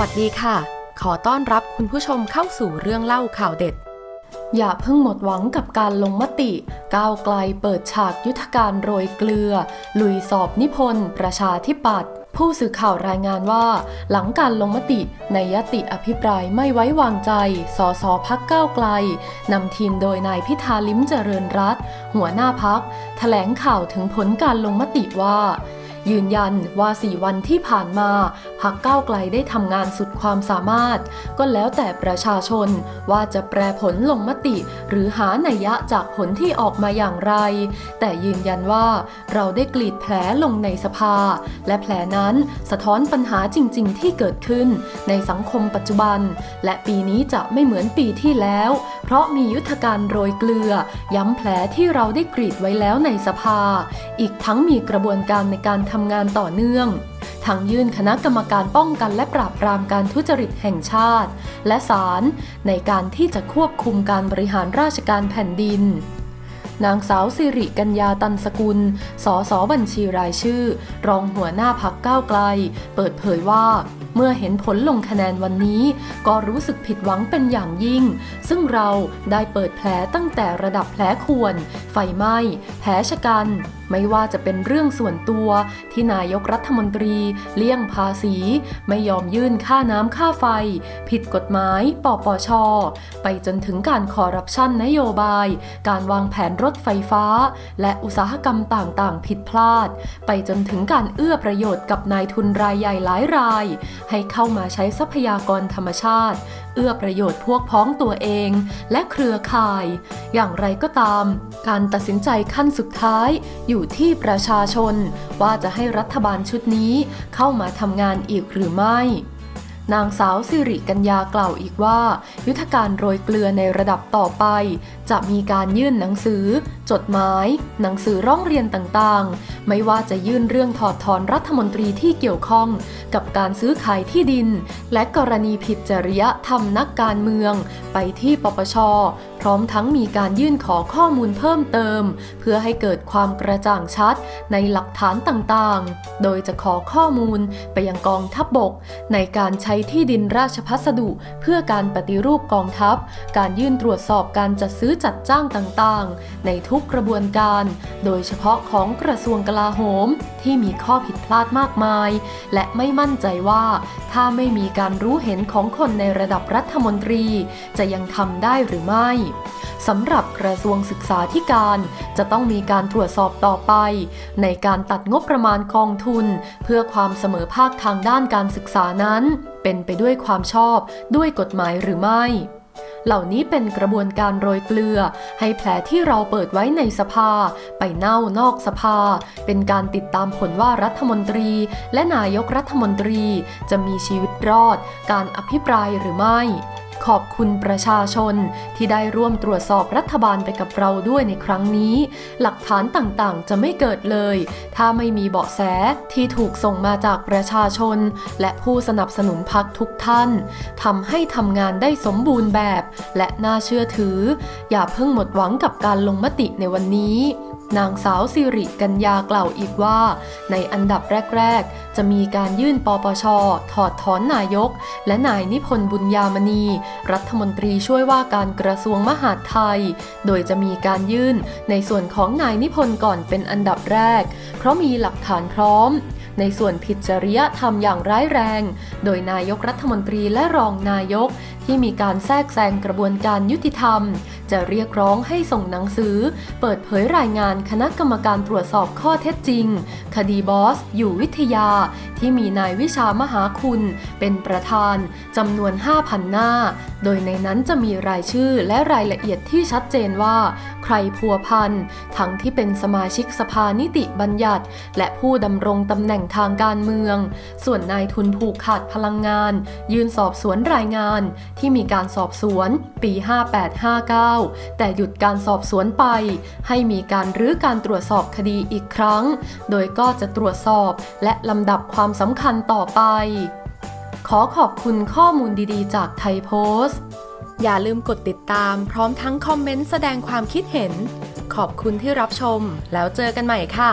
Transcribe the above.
วัสดีค่ะ ขอต้อนรับคุณผู้ชมเข้าสู่เรื่องเล่าข่าวเด็ด อย่าเพิ่งหมดหวังกับการลงมติ ก้าวไกลเปิดฉากยุทธการโรยเกลือ ลุยสอบนิพนธ์ประชาธิปัตย์ผู้สื่อข่าวรายงานว่า หลังการลงมติในยติอภิปรายไม่ไว้วางใจ สสพักก้าวไกล นำทีมโดยนายพิธาลิ้มเจริญรัตหัวหน้าพักแถลงข่าวถึงผลการลงมติว่า ยืนยันว่าสี่วันที่ผ่านมาพักก้าวไกลได้ทำงานสุดความสามารถ ก็แล้วแต่ประชาชนว่าจะแปรผลลงมติ หรือหานัยยะจากผลที่ออกมาอย่างไร แต่ยืนยันว่าเราได้กรีดแผลลงในสภา และแผลนั้นสะท้อนปัญหาจริง ๆ ที่เกิดขึ้น ในสังคมปัจจุบัน และปีนี้จะไม่เหมือนปีที่แล้ว เพราะมียุทธการโรยเกลือ ย้ำแผลที่เราได้กรีดไว้แล้วในสภา อีกทั้งมีกระบวนการในการทำงานต่อเนื่อง ทั้งยื่นคณะกรรมการป้องกันและปราบปรามการทุจริตแห่งชาติ และศาลในการที่จะควบคุมการบริหารราชการแผ่นดินนางสาวสิริกัญญาตันสกุล สสบัญชีรายชื่อ รองหัวหน้าพักก้าวไกล เปิดเผยว่า เมื่อเห็นผลลงคะแนนวันนี้ก็รู้สึกผิดหวังเป็นอย่างยิ่ง ซึ่งเราได้เปิดแผลตั้งแต่ระดับแผลควร ไฟไหม้ แผลชะกัน ไม่ว่าจะเป็นเรื่องส่วนตัว ที่นายกรัฐมนตรี เลี่ยงภาษี ไม่ยอมยื่นค่าน้ำค่าไฟ ผิดกฎหมายปปช ไปจนถึงการคอร์รัปชันนโยบาย การวางแผนรถไฟฟ้า และอุตสาหกรรมต่างๆ ผิดพลาด ไปจนถึงการเอื้อประโยชน์กับนายทุนรายใหญ่หลายรายให้เข้ามาใช้ทรัพยากรธรรมชาติ เอื้อประโยชน์พวกพ้องตัวเอง และเครือข่าย อย่างไรก็ตาม การตัดสินใจขั้นสุดท้ายอยู่ที่ประชาชน ว่าจะให้รัฐบาลชุดนี้เข้ามาทำงานอีกหรือไม่ นางสาวสิริกัญญากล่าวอีกว่า ยุทธการโรยเกลือในระดับต่อไป จะมีการยื่นหนังสือ จดหมาย หนังสือร้องเรียนต่างๆ ไม่ว่าจะยื่นเรื่องถอดถอนรัฐมนตรีที่เกี่ยวข้อง กับการซื้อขายที่ดิน และกรณีผิดจริยธรรมนักการเมือง ไปที่ปปช พร้อมทั้งมีการยื่นขอข้อมูลเพิ่มเติม เพื่อให้เกิดความกระจ่างชัดในหลักฐานต่างๆ โดยจะขอข้อมูลไปยังกองทัพบบกในการใช้ที่ดินราชพัสดุ เพื่อการปฏิรูปกองทัพ การยื่นตรวจสอบการจัดซื้อจัดจ้างต่างๆ ในทุกกระบวนการ โดยเฉพาะของกระทรวงกลาโหมที่มีข้อผิดพลาดมากมาย และไม่มั่นใจว่า ถ้าไม่มีการรู้เห็นของคนในระดับรัฐมนตรี จะยังทำได้หรือไม่สำหรับกระทรวงศึกษาธิการจะต้องมีการตรวจสอบต่อไป ในการตัดงบประมาณกองทุน เพื่อความเสมอภาคทางด้านการศึกษานั้น เป็นไปด้วยความชอบด้วยกฎหมายหรือไม่ เหล่านี้เป็นกระบวนการโรยเกลือ ให้แผลที่เราเปิดไว้ในสภา ไปเน่านอกสภา เป็นการติดตามผลว่ารัฐมนตรี และนายกรัฐมนตรี จะมีชีวิตรอด การอภิปรายหรือไม่ ขอบคุณประชาชนที่ได้ร่วมตรวจสอบรัฐบาลไปกับเราด้วยในครั้งนี้ หลักฐานต่างๆ จะไม่เกิดเลย ถ้าไม่มีเบาะแสที่ถูกส่งมาจากประชาชน และผู้สนับสนุนพักทุกท่านทำให้ทำงานได้สมบูรณ์แบบ และน่าเชื่อถือ อย่าเพิ่งหมดหวังกับการลงมติในวันนี้ นางสาวสิริกัญญากล่าวอีกว่า ในอันดับแรก ๆ จะมีการยื่นปปช ถอดถอนนายก และนายนิพนธ์บุญญามณี รัฐมนตรีช่วยว่าการกระทรวงมหาดไทย โดยจะมีการยื่นในส่วนของนายนิพนธ์ก่อนเป็นอันดับแรก เพราะมีหลักฐานพร้อม ในส่วนผิดจริยธรรมอย่างร้ายแรง โดยนายกรัฐมนตรีและรองนายกที่มีการแทรกแซงกระบวนการยุติธรรม จะเรียกร้องให้ส่งหนังสือ เปิดเผยรายงานคณะกรรมการตรวจสอบข้อเท็จจริง คดีบอส อยู่วิทยา ที่มีนายวิชามหาคุณ เป็นประธานจำนวน 5,000 หน้า โดยในนั้นจะมีรายชื่อและรายละเอียดที่ชัดเจนว่า ใครพัวพันทั้งที่เป็นสมาชิกสภานิติบัญญัติ และผู้ดำรงตำแหน่งทางการเมือง ส่วนนายทุนผูกขาดพลังงาน ยืนสอบสวนรายงานที่มีการสอบสวนปี 5859 แต่หยุดการสอบสวนไป ให้มีการรื้อการตรวจสอบคดีอีกครั้ง โดยก็จะตรวจสอบและลำดับความสำคัญต่อไป ขอขอบคุณข้อมูลดีๆ จากไทยโพสต์ อย่าลืมกดติดตามพร้อมทั้งคอมเมนต์แสดงความคิดเห็น ขอบคุณที่รับชม แล้วเจอกันใหม่ค่ะ